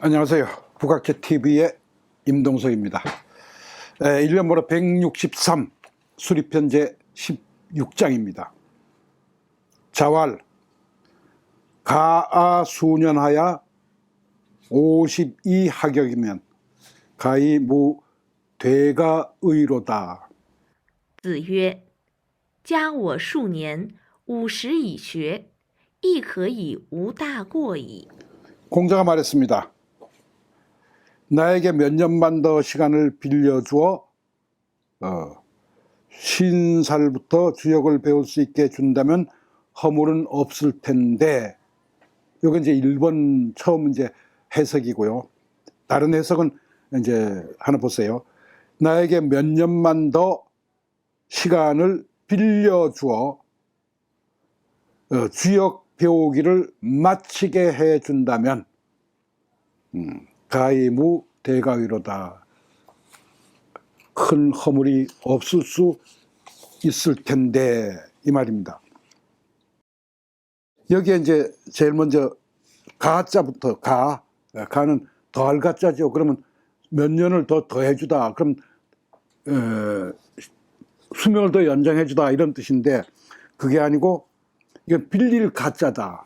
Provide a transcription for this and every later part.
안녕하세요. 북악회 TV의 임동석입니다. 1년 모로 163 수립현재 16장입니다. 자왈 가아 수년하야 52 하격이면 가히 무 되가 의로다. 子曰：“加我数年，五十以学，亦可以无大过矣。 공자가 말했습니다. 나에게 몇 년만 더 시간을 빌려주어 어, 쉰 살부터 주역을 배울 수 있게 준다면 허물은 없을 텐데 이건 이제 1번 처음 이제 해석이고요. 다른 해석은 이제 하나 보세요. 나에게 몇 년만 더 시간을 빌려주어 어, 주역 배우기를 마치게 해준다면 음, 가이무 대가위로다. 큰 허물이 없을 수 있을 텐데 이 말입니다. 여기에 이제 제일 먼저 가자부터 가 가는 더할 가자죠. 그러면 몇 년을 더 더해주다. 그럼 어, 수명을 더 연장해주다 이런 뜻인데 그게 아니고 이건 빌릴 가짜다.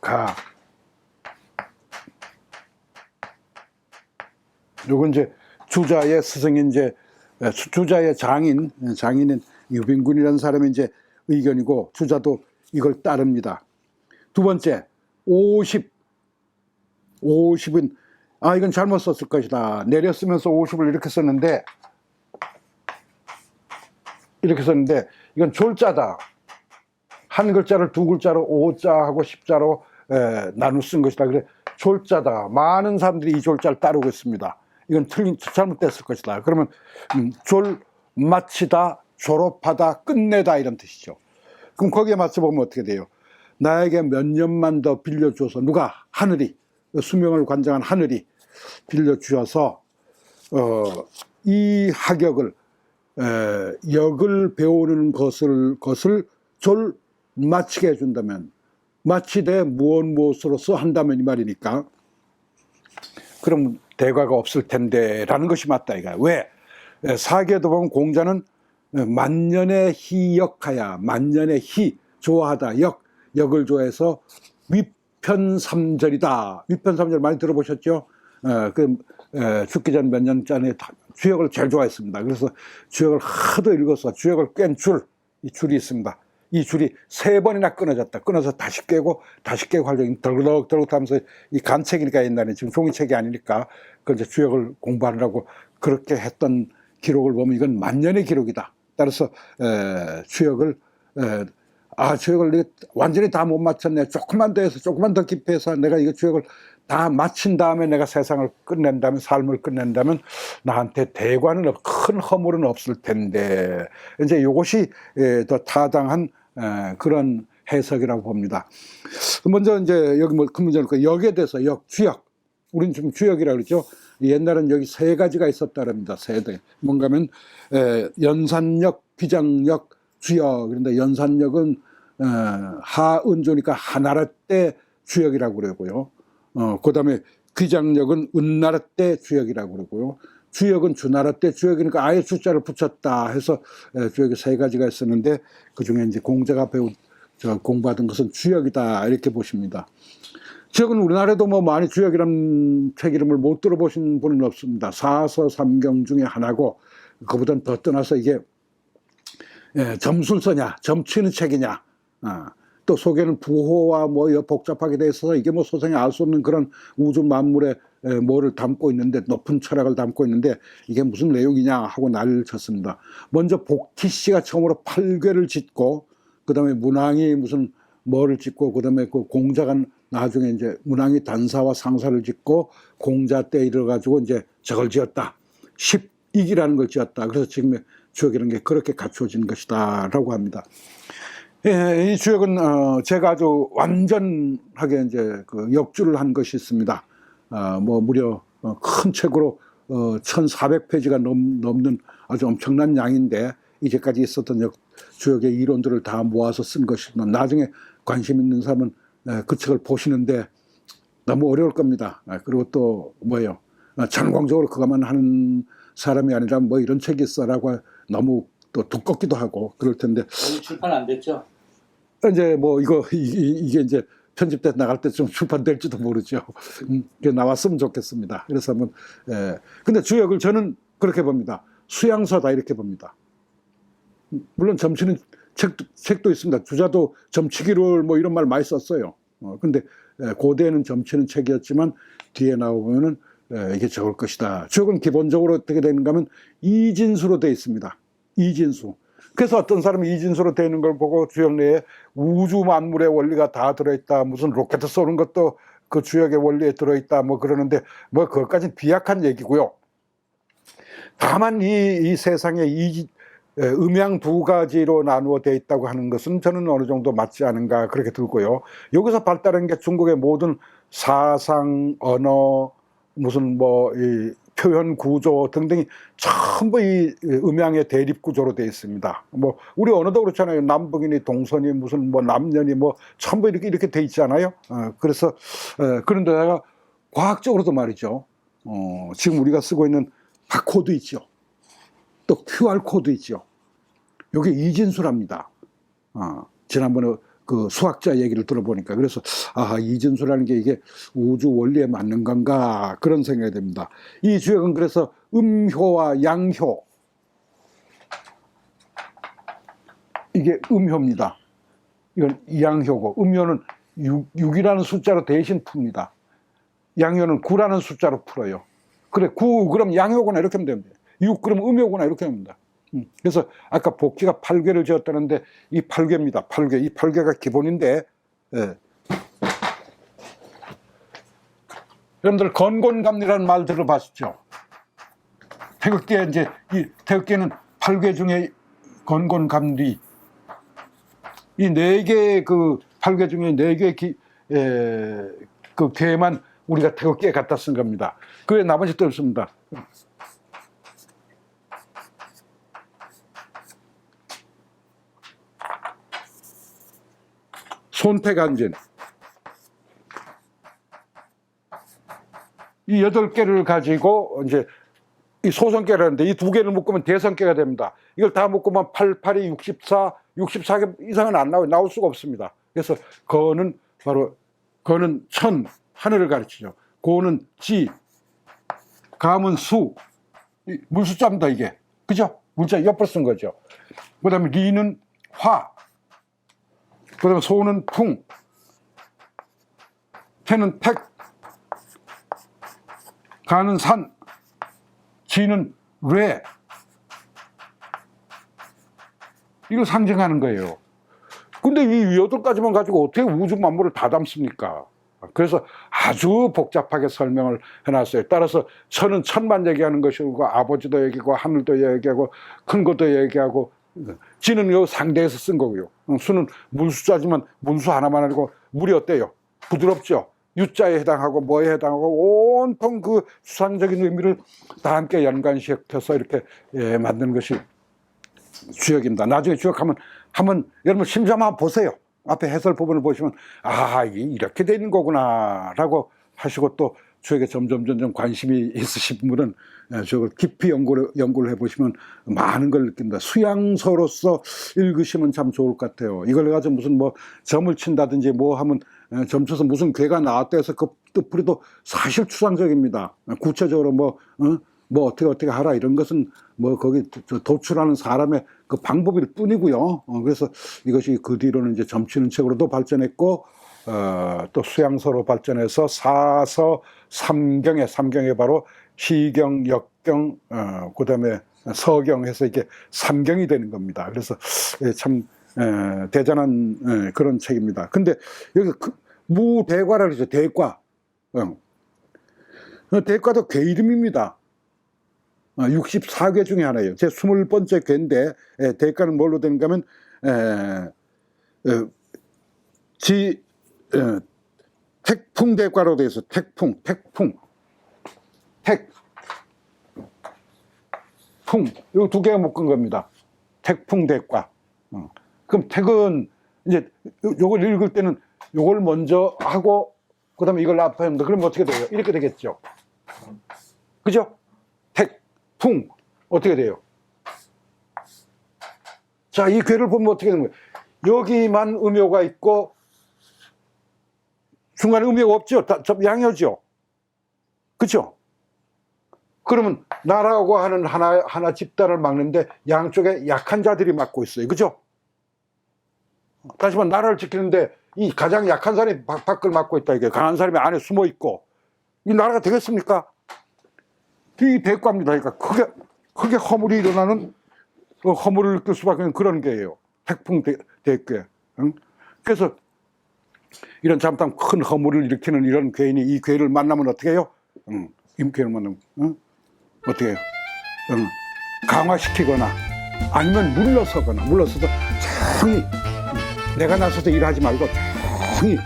가. 요건 이제 주자의 스승인 이제 에, 수- 주자의 장인 장인은 유빈군이라는 사람의 이제 의견이고 주자도 이걸 따릅니다. 두 번째 50 50은 아 이건 잘못 썼을 것이다. 내려 쓰면서 50을 이렇게 썼는데 이렇게 썼는데 이건 졸자다. 한 글자를 두 글자로 오자하고 십자로 에, 나누 쓴 것이다. 그래 졸자다. 많은 사람들이 이 졸자를 따르고 있습니다. 이건 틀린 잘못됐을 것이다. 그러면 음, 졸 마치다, 졸업하다, 끝내다 이런 뜻이죠. 그럼 거기에 맞춰 보면 어떻게 돼요? 나에게 몇 년만 더 빌려줘서 누가 하늘이 수명을 관장한 하늘이 빌려주셔서 어, 이 하격을 에, 역을 배우는 것을 것을 졸 마치게 해준다면 마치되 무엇 무엇으로서 한다면 이 말이니까 그럼 대가가 없을 텐데라는 것이 맞다 이거야. 왜? 에, 사계도 보면 공자는 에, 만년의 희역하야 만년의 희 좋아하다 역 역을 좋아해서 위편삼절이다. 위편삼절 많이 들어보셨죠? 에, 그 에, 죽기 전 몇 년 전에 다- 주역을 제일 좋아했습니다. 그래서 주역을 하도 읽어서 주역을 깬 줄, 이 줄이 있습니다. 이 줄이 세 번이나 끊어졌다. 끊어서 다시 깨고 다시 깨고 하려고 덜그덕덜그덕 하면서 이 간책이니까 옛날에 지금 종이책이 아니니까 그 이제 주역을 공부하느라고 그렇게 했던 기록을 보면 이건 만년의 기록이다. 따라서 에, 주역을 에, 아 주역을 완전히 다 못 맞췄네. 조금만 더 해서 조금만 더 깊이 해서 내가 이거 주역을 다 마친 다음에 내가 세상을 끝낸다면 삶을 끝낸다면 나한테 대관은 없- 큰 허물은 없을 텐데 이제 이것이 예, 더 타당한 에, 그런 해석이라고 봅니다. 먼저 이제 여기 뭐그 문제는 그 역에 대해서 역 주역 우리는 지금 주역이라고 그러죠. 옛날엔 여기 세 가지가 있었다랍니다. 세 대. 뭔가면 에, 연산역, 비장역, 주역. 그런데 연산역은 어, 하은조니까 하나라 때 주역이라고 그러고요. 어, 그 다음에 귀장역은 은나라 때 주역이라고 그러고요. 주역은 주나라 때 주역이니까 아예 숫자를 붙였다 해서 에, 주역이 세 가지가 있었는데 그 중에 이제 공자가 저 공부하던 것은 주역이다 이렇게 보십니다. 지역은 우리나라에도 뭐 많이 주역이라는 책 이름을 못 들어보신 분은 없습니다. 사서 삼경 중에 하나고 그보다는 더 떠나서 이게 예, 점술서냐, 점치는 책이냐, 아, 또 속에는 부호와 뭐 복잡하게 돼 있어서 이게 뭐 소생이 알 수 없는 그런 우주 만물의 에, 뭐를 담고 있는데 높은 철학을 담고 있는데 이게 무슨 내용이냐 하고 난리를 쳤습니다. 먼저 복티 씨가 처음으로 팔괘를 짓고 그다음에 문왕이 무슨 뭐를 짓고 그다음에 그 공자가 나중에 이제 문왕이 단사와 상사를 짓고 공자 때 이르 가지고 이제 저걸 지었다. 십이기라는 걸 지었다. 그래서 지금의 주역이라는 게 그렇게 갖추어진 것이다라고 합니다. 예, 이 주역은 어, 제가 아주 완전하게 이제 그 역주를 한 것이 있습니다. 아, 뭐 무려 어, 큰 책으로 어, 1,400페이지가 넘, 넘는 아주 엄청난 양인데 이제까지 있었던 역, 주역의 이론들을 다 모아서 쓴 것이고 나중에 관심 있는 사람은 에, 그 책을 보시는데 너무 어려울 겁니다. 아, 그리고 또 뭐예요? 아, 전공적으로 그것만 하는 사람이 아니라 뭐 이런 책이 있어라고 너무 또 두껍기도 하고 그럴 텐데 출판 안 됐죠? 이제 뭐 이거 이- 이- 이게 이제 편집돼 나갈 때좀 출판될지도 모르죠. 음, 나왔으면 좋겠습니다. 그래서 한번 예. 근데 주역을 저는 그렇게 봅니다. 수양서다 이렇게 봅니다. 음, 물론 점치는 책도, 책도 있습니다. 주자도 점치기를 뭐 이런 말 많이 썼어요. 어, 근데 예, 고대에는 점치는 책이었지만 뒤에 나오면은 예, 이게 적을 것이다. 주역은 기본적으로 어떻게 되는가 하면 이진수로 되어 있습니다. 이진수. 그래서 어떤 사람이 이진수로 되어 있는 걸 보고 주역 내에 우주 만물의 원리가 다 들어있다. 무슨 로켓 쏘는 것도 그 주역의 원리에 들어있다. 뭐 그러는데 뭐 그것까지는 비약한 얘기고요. 다만 이, 이 세상에 이 에, 음양 두 가지로 나누어 되어 있다고 하는 것은 저는 어느 정도 맞지 않은가 그렇게 들고요. 여기서 발달한 게 중국의 모든 사상, 언어, 무슨 뭐 이 표현 구조 등등이 전부 이 음양의 대립 구조로 되어 있습니다. 뭐 우리 언어도 그렇잖아요. 남북이니 동서니 무슨 뭐 남녀니 뭐 전부 이렇게 이렇게 돼 있잖아요. 어, 그래서 어, 그런데다가 과학적으로도 말이죠. 어, 지금 우리가 쓰고 있는 바코드 있죠. 또 QR 코드 있죠. 요게 이진수랍니다. 아, 지난번에 그 수학자 얘기를 들어보니까 그래서 아 이진수라는 게 이게 우주 원리에 맞는 건가 그런 생각이 듭니다. 이 주역은 그래서 음효와 양효 이게 음효입니다. 이건 양효고 음효는 6, 6이라는 숫자로 대신 풉니다. 양효는 9라는 숫자로 풀어요. 그래 9 그럼 양효구나 이렇게 하면 됩니다. 6 그럼 음효구나 이렇게 합니다. 음, 그래서 아까 복귀가 8괴를 지었다는데 이 8괴입니다. 8괴. 이 8괴가 기본인데 예. 여러분들 건곤감리라는 말 들어봤죠? 태극기에 이제 이 태극기는 8괴 중에 건곤감리 이 네개그 8괴 중에 네개 기, 에, 그 괴만 우리가 태극기에 갖다 쓴 겁니다. 그 외에 나머지 도 없습니다. 손패간진 이 여덟 개를 가지고 이제 이 소성계라는데 이 두 개를 묶으면 대성계가 됩니다. 이걸 다 묶으면 8, 8이 64, 64개 이상은 안 나와요. 나올 수가 없습니다. 그래서 거는 바로 거는 천, 하늘을 가르치죠. 고는 지, 감은 수, 이 물숫자입니다, 이게. 그죠? 물자 옆으로 쓴 거죠. 그 다음에 리는 화, 그 다음에 소는 풍, 태는 택, 가는 산, 지는 뢰. 이걸 상징하는 거예요. 근데 이 여덟 가지만 가지고 어떻게 우주 만물을 다 담습니까? 그래서 아주 복잡하게 설명을 해놨어요. 따라서 천은 천만 얘기하는 것이고 아버지도 얘기고 하늘도 얘기하고 큰 것도 얘기하고 지는 요 상대에서 쓴 거고요. 수는 물수자지만 문수 하나만 아니고 물이 어때요? 부드럽죠. 유자에 해당하고 뭐에 해당하고 온통 그 수상적인 의미를 다 함께 연관시켜서 이렇게 예, 만든 것이 주역입니다. 나중에 주역하면 한번 여러분 한번 보세요. 앞에 해설 부분을 보시면 아 이렇게 되는 거구나라고 하시고 또 주역에 점점 점점 관심이 있으신 분은 예, 저걸 깊이 연구를 연구를 해보시면 많은 걸 느낀다. 수양서로서 읽으시면 참 좋을 것 같아요. 이걸 가지고 무슨 뭐 점을 친다든지 뭐 하면 예, 점쳐서 무슨 괴가 나왔다 해서 그 뜻풀이도 사실 추상적입니다. 구체적으로 뭐, 어? 뭐 어떻게 어떻게 하라 이런 것은 뭐 거기 도- 도출하는 사람의 그 방법일 뿐이고요. 어, 그래서 이것이 그 뒤로는 이제 점치는 책으로도 발전했고, 어, 또 수양서로 발전해서 사서 삼경에 삼경에 바로 시경, 역경, 어, 그다음에 서경 해서 이게 삼경이 되는 겁니다. 그래서 예, 참 에, 대단한 에, 그런 책입니다. 근데 여기 그, 무대과라 그러죠. 대과. 어. 어, 대과도 괴 이름입니다. 64개 중에 하나예요. 제 20번째 괴인데 에, 대과는 뭘로 되는가 하면 에, 에, 지 에, 택풍대과로 되어 있어. 택풍, 택풍. 택, 풍. 이 두 개가 묶은 겁니다. 택풍대과. 어. 그럼 택은 이제 요- 요걸 읽을 때는 요걸 먼저 하고 그 다음에 이걸 납합니다. 그러면 어떻게 돼요? 이렇게 되겠죠. 그죠? 택, 풍. 어떻게 돼요? 자, 이 괴를 보면 어떻게 되는 거예요? 여기만 음요가 있고, 중간에 음요가 없죠? 다, 좀 양요죠? 그죠? 그러면 나라고 하는 하나, 하나 집단을 막는데 양쪽에 약한 자들이 막고 있어요. 그죠? 다시 말해, 나라를 지키는데 이 가장 약한 사람이 밖- 밖을 막고 있다. 이게 강한 사람이 안에 숨어 있고. 이 나라가 되겠습니까? 이 대과입니다. 그러니까 크게, 크게 허물이 일어나는 그 허물을 느낄 수밖에 없는 그런 게예요. 태풍 대, 대괴. 응? 그래서 이런 잠깐 큰 허물을 일으키는 이런 괴인이 이 괴를 만나면 어떻게 해요? 응. 임괴를 만나면 응? 어떻게 해요? 응. 강화시키거나 아니면 물러서거나 물러서서 조용히 내가 나서서 일하지 말고 조용히